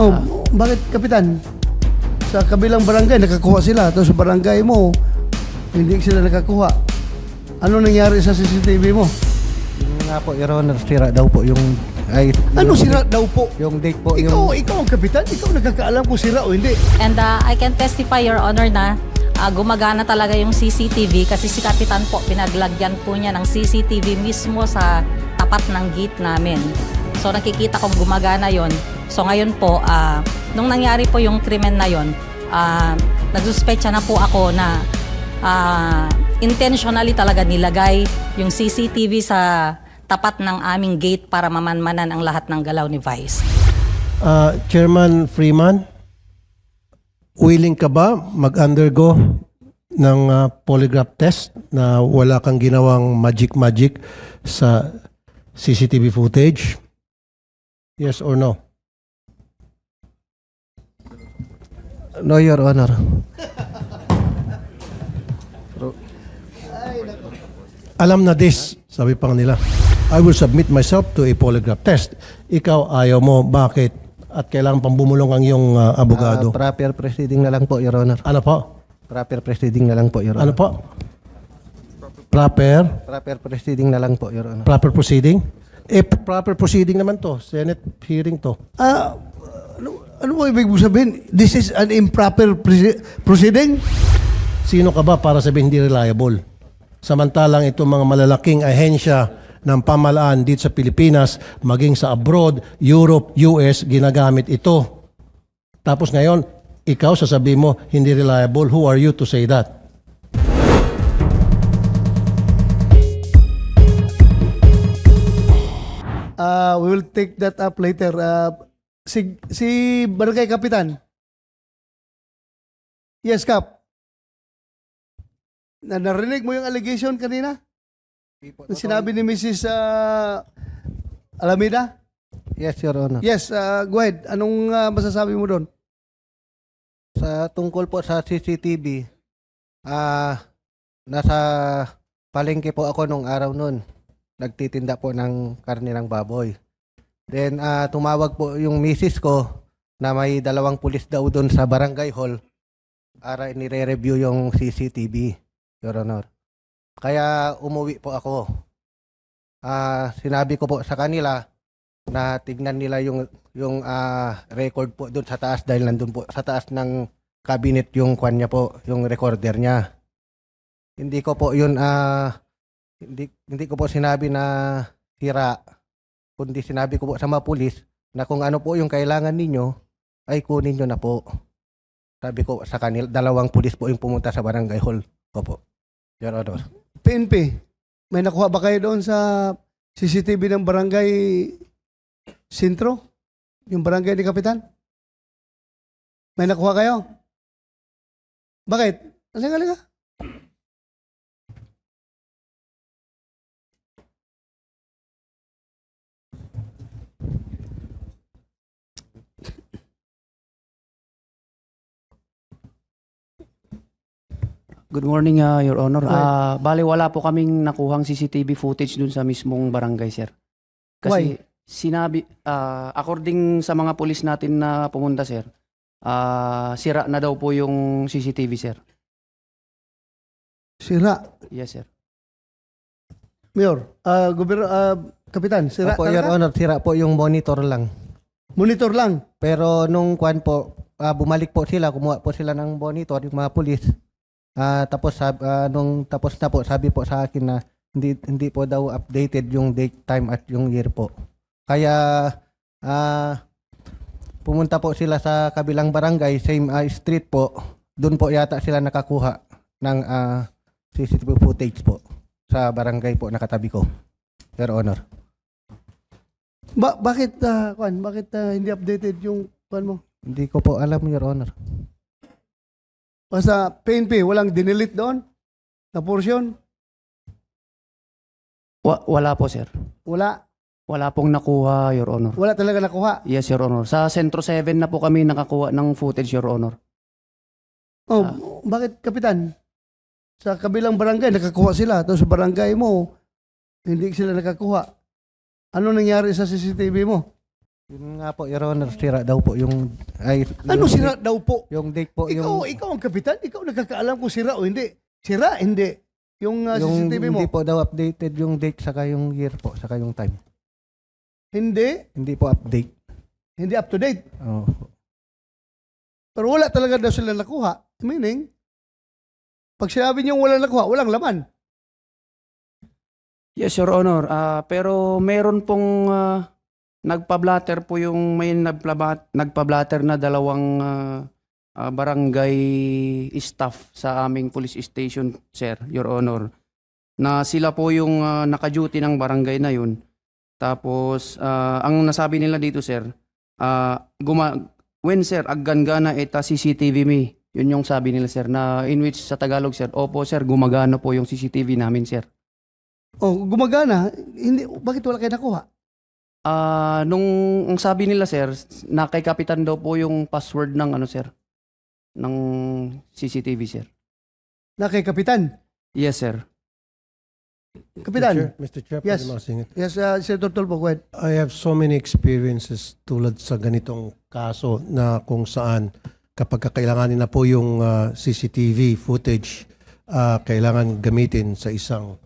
Oh, bakit kapitan? Sa kabilang barangay nakakuha sila, tapos sa barangay mo hindi sila nakakuha. Ano nangyari sa CCTV mo? Yung nga po, Your Honor, sira daw po yung... Ay, Ano yung, sira daw po? Yung date po, Ikaw, yung... ikaw ang kapitan, ikaw nagkakaalam kung sira o hindi. And uh, I can testify, Your Honor, na uh, gumagana talaga yung CCTV kasi si Kapitan po, pinaglagyan po niya ng CCTV mismo sa tapat ng gate namin. So nakikita kong gumagana yon. So ngayon po, uh, nung nangyari po yung krimen na yon, uh, nagsuspecha na po ako na uh, intentionally talaga nilagay yung CCTV sa tapat ng aming gate para mamanmanan ang lahat ng galaw ni Vice. Ah, Chairman Freeman, willing ka ba mag-undergo ng ah, polygraph test na wala kang ginawang magic-magic sa CCTV footage? Yes or no? No, Your Honor. Alam na this, sabi pa nila. I will submit myself to a polygraph test. Ikaw ayaw mo, bakit? At kailangan pang bumulong ang iyong ah, abogado. Ah, proper proceeding na lang po, Your Honor. ano po? Proper proceeding na lang po, Your Ano Honor. po? Proper? Proper proceeding na lang po, Your Honor. Proper proceeding? Eh, proper proceeding naman to. Senate hearing to. Ah, ano, mo ibig mo sabihin? This is an improper proceeding? Sino ka ba para sabihin hindi reliable? Samantalang itong mga malalaking ahensya ng pamalaan dito sa Pilipinas, maging sa abroad, Europe, US, ginagamit ito. Tapos ngayon, ikaw sasabihin mo, hindi reliable. Who are you to say that? Ah, we will take that up later. Ah, si, si Barangay Kapitan. Yes, Kap. Na narinig mo yung allegation kanina? Na sinabi ni Mrs. ah, Alameda? Yes, Your Honor. Yes, ah, go ahead. Anong ah, masasabi mo doon? Sa tungkol po sa CCTV, ah, nasa palengke po ako nung araw nun. Nagtitinda po ng karne ng baboy. Then, ah, tumawag po yung misis ko na may dalawang pulis daw doon sa barangay hall para nire-review yung CCTV, Your Honor. Kaya umuwi po ako. Ah, sinabi ko po sa kanila na tignan nila yung yung ah, record po doon sa taas dahil nandun po sa taas ng cabinet yung kwan niya po, yung recorder niya. Hindi ko po yun ah hindi hindi ko po sinabi na sira kundi sinabi ko po sa mga pulis na kung ano po yung kailangan ninyo ay kunin nyo na po. Sabi ko sa kanila, dalawang pulis po yung pumunta sa barangay hall ko po. Your Honor. PNP, may nakuha ba kayo doon sa CCTV ng Barangay Sintro? Yung barangay ni Kapitan? May nakuha kayo? Bakit? Halika, halika. Good morning, ah, Your Honor. Ah, bali, wala po kaming nakuhang CCTV footage dun sa mismong barangay, sir. Kasi sinabi, ah, according sa mga pulis natin na pumunta, sir, ah, sira na daw po yung CCTV, sir. Sira. Yes, sir. Mayor, ah gobyerno, ah, Kapitan, sira Opo, Your talaga? Honor, sira po yung monitor lang. Monitor lang. Pero nung kwan po, ah, bumalik po sila, kumuha po sila ng monitor, yung mga pulis. Ah, tapos sab, ah, nung tapos na po, sabi po sa akin na hindi hindi po daw updated yung date, time at yung year po. Kaya ah pumunta po sila sa kabilang barangay, same ah, street po. Doon po yata sila nakakuha ng ah, CCTV footage po sa barangay po nakatabi ko. Your Honor. Ba bakit, ah, kwan, bakit ah, hindi updated yung kwan mo? Hindi ko po alam, Your Honor. O sa PNP, walang dinilit doon? Na portion? Wa- wala po, sir. Wala. Wala pong nakuha, Your Honor. Wala talaga nakuha. Yes, Your Honor. Sa Centro 7 na po kami nakakuha ng footage, Your Honor. Oh, Ah. bakit, Kapitan? Sa kabilang barangay, nakakuha sila. Tapos sa barangay mo, hindi sila nakakuha. Ano nangyari sa CCTV mo? Yun nga po, Your Honor, sira daw po yung... Ay, Ano yung sira date- daw po? Yung date po, Ikaw, yung... ikaw ang kapitan, ikaw nagkakaalam kung sira o hindi. Sira, hindi. Yung uh, yung CCTV mo, hindi po daw updated yung date saka yung year po, saka yung time. hindi, Hindi po update. hindi up to date. Oh. Pero wala talaga daw sila nakuha. Meaning, pag sinabi niyo wala nakuha, walang laman. Yes, Your Honor. Ah, pero meron pong ah, nagpa-blatter po yung may nagpa- nagpa-blatter na dalawang ah, ah, barangay staff sa aming police station, sir, Your Honor. Na sila po yung ah, naka-duty ng barangay na yun. Tapos, ah, ang nasabi nila dito, sir, ah, guma when sir, aggangana eta CCTV mi. Yun yung sabi nila, sir, na in which sa Tagalog, sir, opo, sir, gumagana po yung CCTV namin, sir. Oh, gumagana. Hindi, bakit wala kayo nakuha? Ah, nung ang sabi nila sir, na kay kapitan daw po yung password ng ano sir ng CCTV sir. Na kay kapitan. Yes sir. Kapitan. Mr. Chair, Yes. pwede. Yes, uh, Senator Tolpo, go ahead. I have so many experiences tulad sa ganitong kaso na kung saan kapag kailanganin na po yung ah, CCTV footage, ah, kailangan gamitin sa isang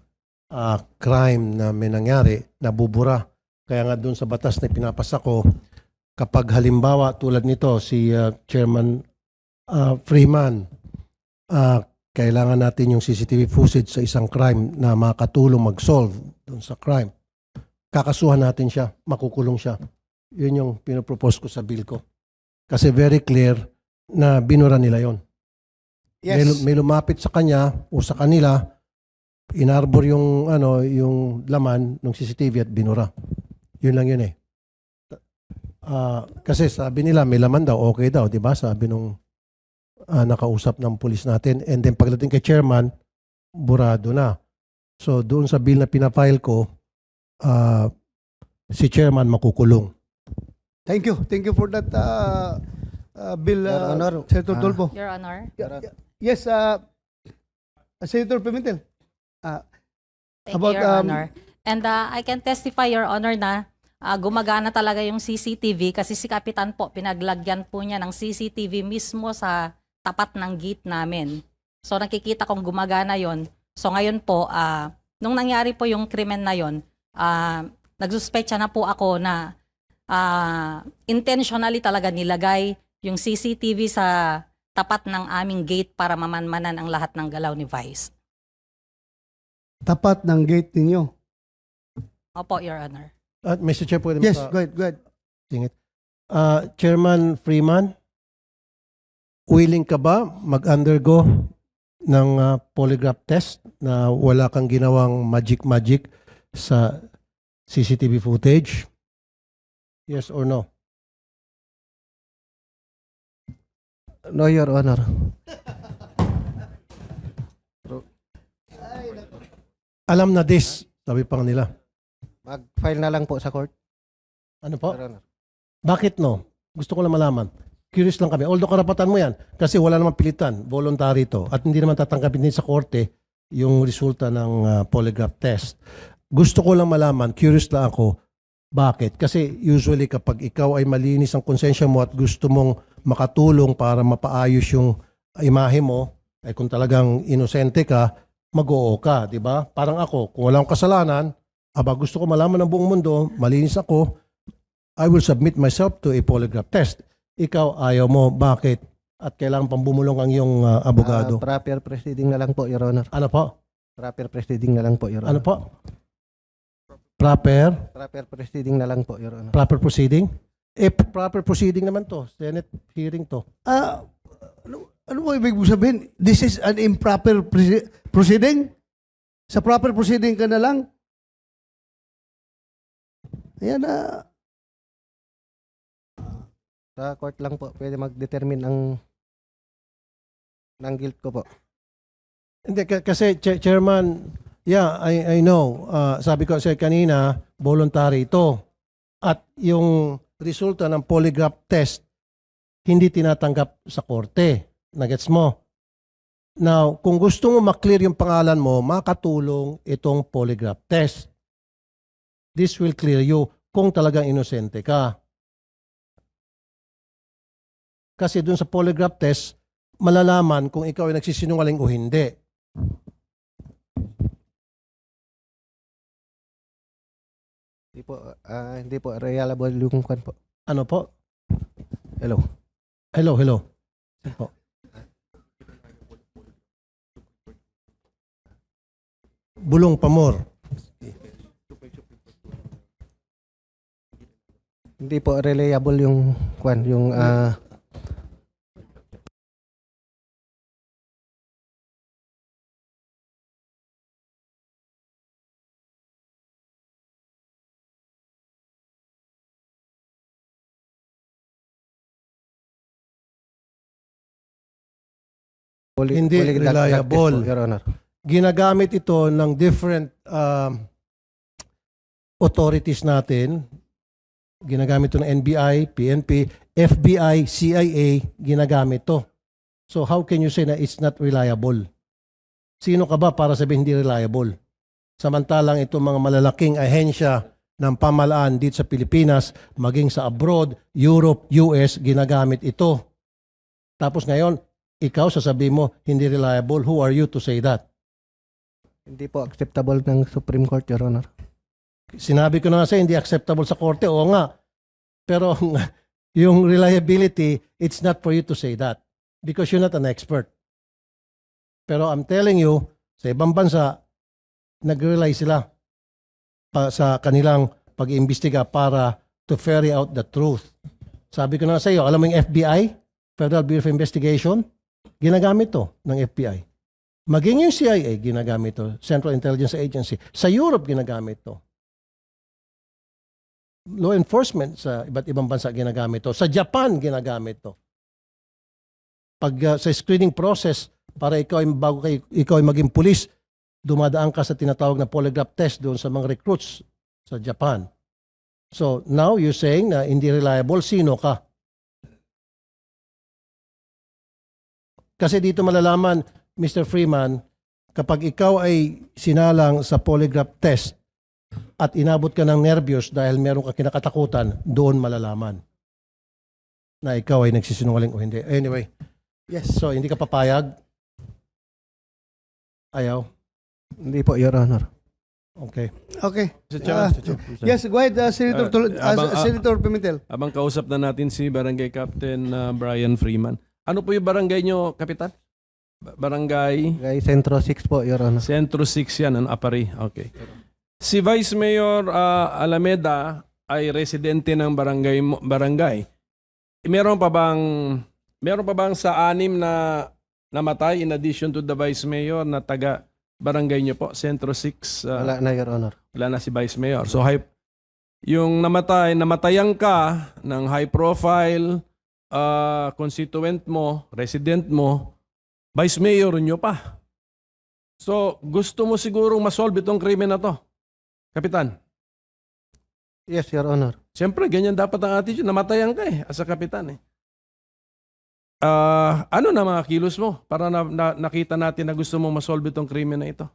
ah, crime na may nangyari, nabubura. Kaya nga doon sa batas na pinapasa ko, kapag halimbawa tulad nito si ah, Chairman ah, Freeman, ah, kailangan natin yung CCTV footage sa isang crime na makatulong mag-solve doon sa crime kakasuhan natin siya, makukulong siya. Yun yung pinopropose ko sa bill ko. Kasi very clear na binura nila yon. May, lu- may lumapit sa kanya o sa kanila, inarbor yung ano yung laman ng CCTV at binura. Yun lang yun eh. Ah, kasi sabi nila may laman daw, okay daw, 'di ba? Sabi nung ah, nakausap ng pulis natin. And then pagdating kay chairman, burado na. So doon sa bill na pinafile ko, ah, si chairman makukulong. Thank you. Thank you for that uh, uh, bill, Your uh, Honor, Senator Tolpo. Your Honor. Yes, uh, Senator Pimentel. Thank About, you, Your um, Honor. And uh, I can testify, Your Honor, na uh, gumagana talaga yung CCTV kasi si Kapitan po, pinaglagyan po niya ng CCTV mismo sa tapat ng gate namin. So nakikita kong gumagana yon. So ngayon po, uh, nung nangyari po yung krimen na yon, uh, nagsuspecha na po ako na uh, intentionally talaga nilagay yung CCTV sa tapat ng aming gate para mamanmanan ang lahat ng galaw ni Vice. Tapat ng gate ninyo. Opo, Your Honor. At Mr. Chair, pwede Yes, maka- go ahead, go ahead. Ah, Chairman Freeman, willing ka ba mag-undergo ng ah, polygraph test na wala kang ginawang magic-magic sa CCTV footage? Yes or no? No, Your Honor. Alam na this, sabi pa nga nila. Mag-file na lang po sa court, Ano po? Your Honor. Bakit no? Gusto ko lang malaman. Curious lang kami. Although karapatan mo yan, kasi wala namang pilitan, voluntary to. At hindi naman tatanggapin din sa korte yung resulta ng ah, polygraph test. Gusto ko lang malaman, curious lang ako, bakit? Kasi usually kapag ikaw ay malinis ang konsensya mo at gusto mong makatulong para mapaayos yung imahe mo, ay kung talagang inosente ka, mag-oo ka, di ba? Parang ako, kung wala akong kasalanan, aba gusto ko malaman ng buong mundo, malinis ako, I will submit myself to a polygraph test. Ikaw, ayaw mo. Bakit? At kailangan pang bumulong ang iyong uh, abogado. Ah, proper proceeding na lang po, Your Honor. ano po? Proper proceeding na lang po, Your Ano Honor. po? Proper? Proper proceeding na lang po, Your Honor. Proper proceeding? Eh, proper proceeding naman to. Senate hearing to. Ah, ano, ano mo ibig sabihin? This is an improper proce- proceeding? Sa proper proceeding ka na lang? Ayan na. Sa court lang po, pwede mag-determine ang ng guilt ko po. Hindi, kasi, Ch- Chairman, yeah, I, I know. Uh, sabi ko sa kanina, voluntary ito. At yung resulta ng polygraph test, hindi tinatanggap sa korte. Nagets mo? Now, kung gusto mo maklear yung pangalan mo, makatulong itong polygraph test. This will clear you kung talagang inosente ka. Kasi dun sa polygraph test, malalaman kung ikaw ay nagsisinungaling o hindi. Hindi po, ah, hindi po reliable yung kwan po. Ano po? Hello. Hello, hello. Po. Bulong Pamor. Hindi po reliable yung kwan, yung ah, poli- Hindi drug test reliable. po, Your Honor. Ginagamit ito ng different um, authorities natin. Ginagamit ito ng NBI, PNP, FBI, CIA, ginagamit to. So how can you say na it's not reliable? Sino ka ba para sabihin hindi reliable? Samantalang itong mga malalaking ahensya ng pamalaan dito sa Pilipinas, maging sa abroad, Europe, US, ginagamit ito. Tapos ngayon, ikaw sasabihin mo, hindi reliable. Who are you to say that? Hindi po acceptable ng Supreme Court, Your Honor. Sinabi ko na nga sa hindi acceptable sa korte. Oo nga. Pero yung reliability, it's not for you to say that. Because you're not an expert. Pero I'm telling you, sa ibang bansa, nag-rely sila pa sa kanilang pag-iimbestiga para to ferry out the truth. Sabi ko na sa iyo, alam mo yung FBI, Federal Bureau of Investigation, ginagamit to ng FBI. Maging yung CIA, ginagamit to, Central Intelligence Agency. Sa Europe, ginagamit to law enforcement sa iba't ibang bansa ginagamit to. Sa Japan ginagamit to. Pag uh, sa screening process para ikaw ay bago kay ikaw ay maging pulis, dumadaan ka sa tinatawag na polygraph test doon sa mga recruits sa Japan. So now you're saying na hindi reliable, sino ka? Kasi dito malalaman, Mr. Freeman, kapag ikaw ay sinalang sa polygraph test, at inabot ka ng nervyos dahil meron ka kinakatakutan, doon malalaman na ikaw ay nagsisinungaling o hindi. Anyway, Yes. so hindi ka papayag? Ayaw? Hindi po, Your Honor. Okay. Okay. Mr. Chair, Ah, Mr. Chair. Chair. Yes, go ahead, uh, Senator, Uh, Tul- uh, abang- ah, Senator Pimentel. Abang kausap na natin si Barangay Captain uh, Brian Freeman. Ano po yung barangay nyo, Kapitan? Ba- Barangay Kay Centro 6 po, Your Honor. Centro 6 yan, ang Apari. Okay. Si Vice Mayor uh, Alameda ay residente ng barangay mo- barangay. Meron pa bang meron pa bang sa anim na namatay in addition to the Vice Mayor na taga barangay nyo po, Centro 6? uh, Wala na, Your Honor. wala na si Vice Mayor. So high, yung namatay, namatayan ka ng high profile uh, constituent mo, resident mo, Vice Mayor nyo pa. So gusto mo sigurong masolve itong krimen na to. Kapitan, Yes, Your Honor. siyempre ganyan dapat ang attitude. Namatayan ka eh, as a kapitan eh. Ah, ano na mga kilos mo para na, na- nakita natin na gusto mo masolve itong krimen na ito?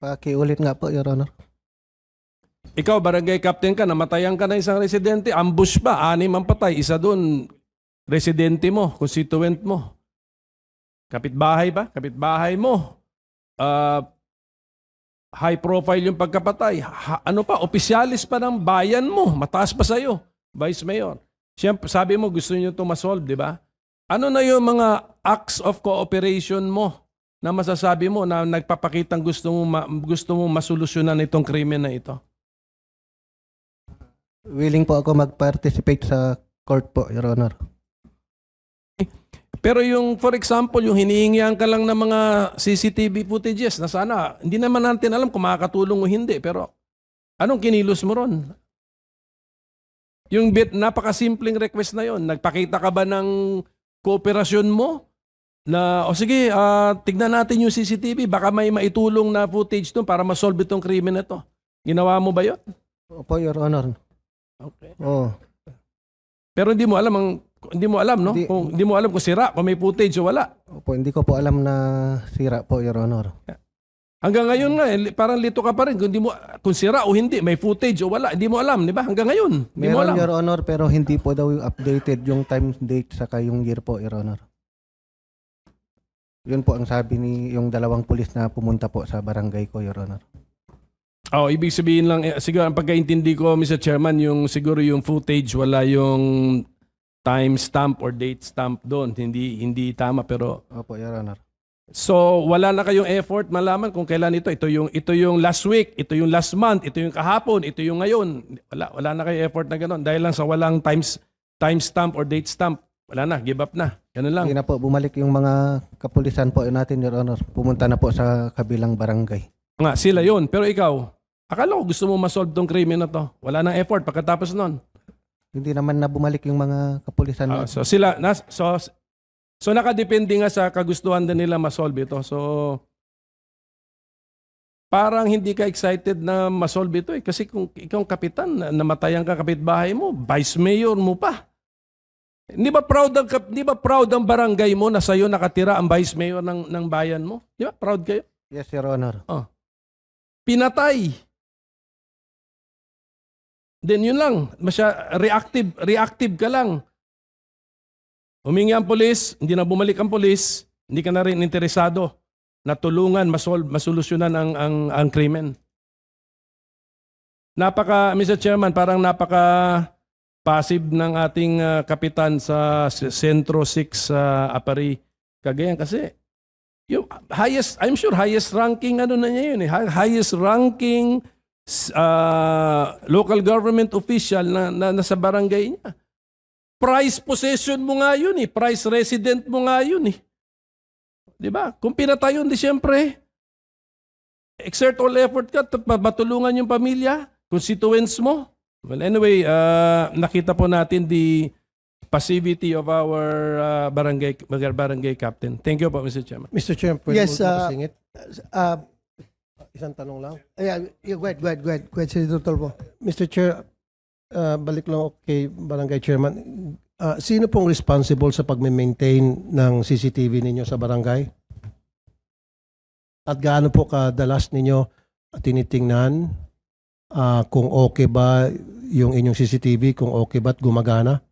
Pakiulit nga po, Your Honor. Ikaw, barangay captain ka, namatayan ka na isang residente, ambush pa, anim ang patay, isa doon, residente mo, constituent mo. Kapitbahay ba? Kapitbahay mo. Ah, high profile yung pagkapatay. Ha- ano pa, opisyalis pa ng bayan mo, mataas pa sa'yo, Vice Mayor. Siyempre, sabi mo gusto niyo ito masolve, di ba? Ano na yung mga acts of cooperation mo na masasabi mo na nagpapakitang gusto mo, ma- gusto mo masolusyonan itong krimen na ito? Willing po ako mag-participate sa court po, Your Honor. Pero yung, for example, yung hinihingihan ka lang ng mga CCTV footages na sana, hindi naman natin alam kung makakatulong o hindi. Pero anong kinilos mo ron? Yung bit, napakasimpleng request na yon. Nagpakita ka ba ng kooperasyon mo? Na, o sige, ah, tignan natin yung CCTV. Baka may maitulong na footage doon para masolve itong krimen na to. Ginawa mo ba yon? Opo, Your Honor. Okay. Oh, Pero hindi mo alam ang hindi mo alam, no? Hindi. Kung hindi mo alam kung sira, kung may footage o wala. opo, hindi ko po alam na sira po, Your Honor. Hanggang ngayon nga, eh, li- parang lito ka pa rin. Kung, di mo, kung sira o hindi, may footage o wala, hindi mo alam, di ba? Hanggang ngayon, hindi mo Meron, alam. Your Honor, pero hindi po daw yung updated yung time, date, saka yung year po, Your Honor. Yun po ang sabi ni yung dalawang pulis na pumunta po sa barangay ko, Your Honor. Oh, ibig sabihin lang, eh, siguro ang pagkaintindi ko, Mr. Chairman, yung siguro yung footage, wala yung time stamp or date stamp doon. Hindi hindi tama pero Opo, Your Honor. so wala na kayong effort malaman kung kailan ito. Ito yung ito yung last week, ito yung last month, ito yung kahapon, ito yung ngayon. Wala wala na kayong effort na ganoon dahil lang sa walang times time stamp or date stamp. Wala na, give up na. Ganun lang. Hindi na po bumalik yung mga kapulisan po natin, Your Honor. Pumunta na po sa kabilang barangay. Nga, sila yon Pero ikaw, akala ko gusto mo ma-solve tong krimen na to. Wala nang effort pagkatapos nun. Hindi naman na bumalik yung mga kapulisan Ah, natin. so sila nas so so nakadepende nga sa kagustuhan din nila ma-solve ito. So parang hindi ka excited na ma-solve ito eh kasi kung ikaw ang kapitan na- namatayan ka kapitbahay mo, vice mayor mo pa. Hindi ba proud ang kap- hindi ba proud ang barangay mo na sa'yo nakatira ang vice mayor ng ng bayan mo? Di ba? Proud kayo? Yes, Your Honor. Pinatay. Then yun lang, masya reactive, reactive ka lang. Humingi ang polis, hindi na bumalik ang polis, hindi ka na rin interesado na tulungan, masol, masolusyonan ang, ang, ang krimen. Napaka, Mr. Chairman, parang napaka passive ng ating ah, kapitan sa Centro 6 sa Apari, Cagayan kasi yung highest, I'm sure highest ranking ano na niya yun eh, hi- highest ranking ah, local government official na, na nasa barangay niya. Price possession mo nga yun eh. Price resident mo nga yun eh. Di ba? Kung pinatay yun, di siyempre, exert all effort ka, at ma- matulungan yung pamilya, constituents mo. Well, anyway, uh, nakita po natin the passivity of our uh, barangay barangay captain. Thank you po, Mr. Chairman. Mr. Chair, pwede Yes, mo uh? Uh, Isang tanong lang. yeah, yeah, go ahead, go ahead, go ahead. Go ahead, Senator Tolpo. Mr. Chair, uh, balik lang kay Barangay Chairman. Uh, sino pong responsible sa pag-maintain ng CCTV ninyo sa barangay? At gaano po kadalas ninyo tinitingnan uh, kung okay ba yung inyong CCTV, kung okay ba at gumagana?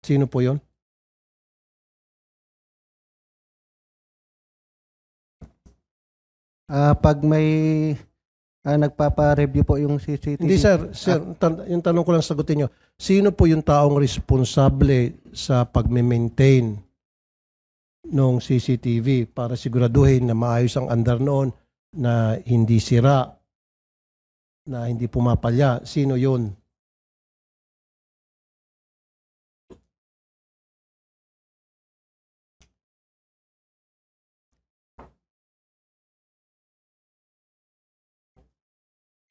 Sino po yon? Ah, pag may ah, nagpapa-review po yung CCTV. Hindi sir, sir tan- yung tanong ko lang sagutin nyo. Sino po yung taong responsable sa pag-maintain ng CCTV para siguraduhin na maayos ang andar noon na hindi sira, na hindi pumapalya? Sino yun?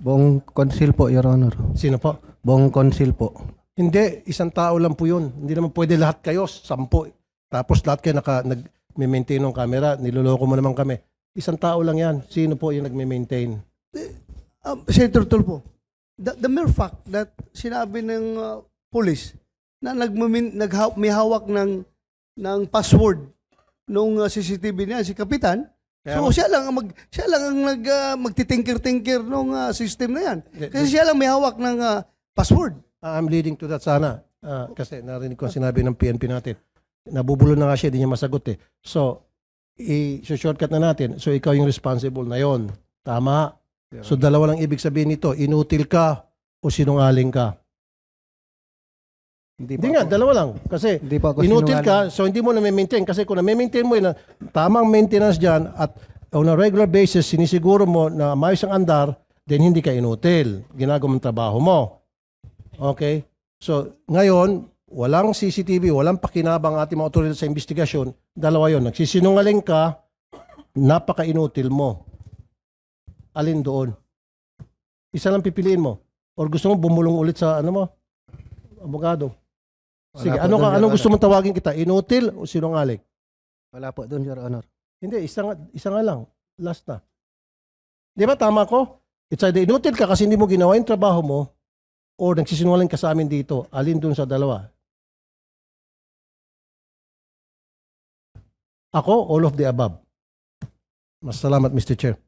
Buong consil po, Your Honor. Sino po? Buong consil po. Hindi, isang tao lang po yun. Hindi naman pwede lahat kayo, sampo. Tapos lahat kayo naka, nag-maintain ng camera, niloloko mo naman kami. Isang tao lang yan. Sino po yung nag-maintain? Um, Senator Tulfo, the, the mere fact that sinabi ng uh, police na nagmamin, nagha, may hawak ng, ng password nung uh, CCTV niya, si Kapitan, Kaya so nga- siya lang ang mag siya lang ang nag uh, magtitinker-tinker nung uh, system na yan. Kasi siya lang may hawak ng uh, password. I'm leading to that sana. Ah, kasi narinig ko ang sinabi ng PNP natin. Nabubulo na nga siya, di niya masagot eh. So, i-shortcut na natin. So, ikaw yung responsible na yon. Tama. So, dalawa lang ibig sabihin nito. Inutil ka o sinungaling ka. Hindi, Hindi nga, dalawa lang. Kasi Hindi po ako inutil ka, so hindi mo na maintain Kasi kung na-maintain mo yun, na tamang maintenance dyan at on a regular basis, sinisiguro mo na maayos ang andar, then hindi ka inutil. Ginagawa mong trabaho mo. Okay? So, ngayon, walang CCTV, walang pakinabang ating mga otoridad sa investigasyon. Dalawa yon Nagsisinungaling ka, napaka-inutil mo. Alin doon? Isa lang pipiliin mo. Or gusto mo bumulong ulit sa ano mo? Abogado. Sige, Wala po ano doon, ka, Your anong Honor. gusto mong tawagin kita? Inutil o sinungaling? Wala po doon, Your Honor. Hindi, isa nga, isa nga lang. Last na. Di ba tama ko? It's either inutil ka kasi hindi mo ginawa yung trabaho mo or nagsisinungaling ka sa amin dito. Alin dun sa dalawa? Ako, all of the above. Mas salamat, Mr. Chair.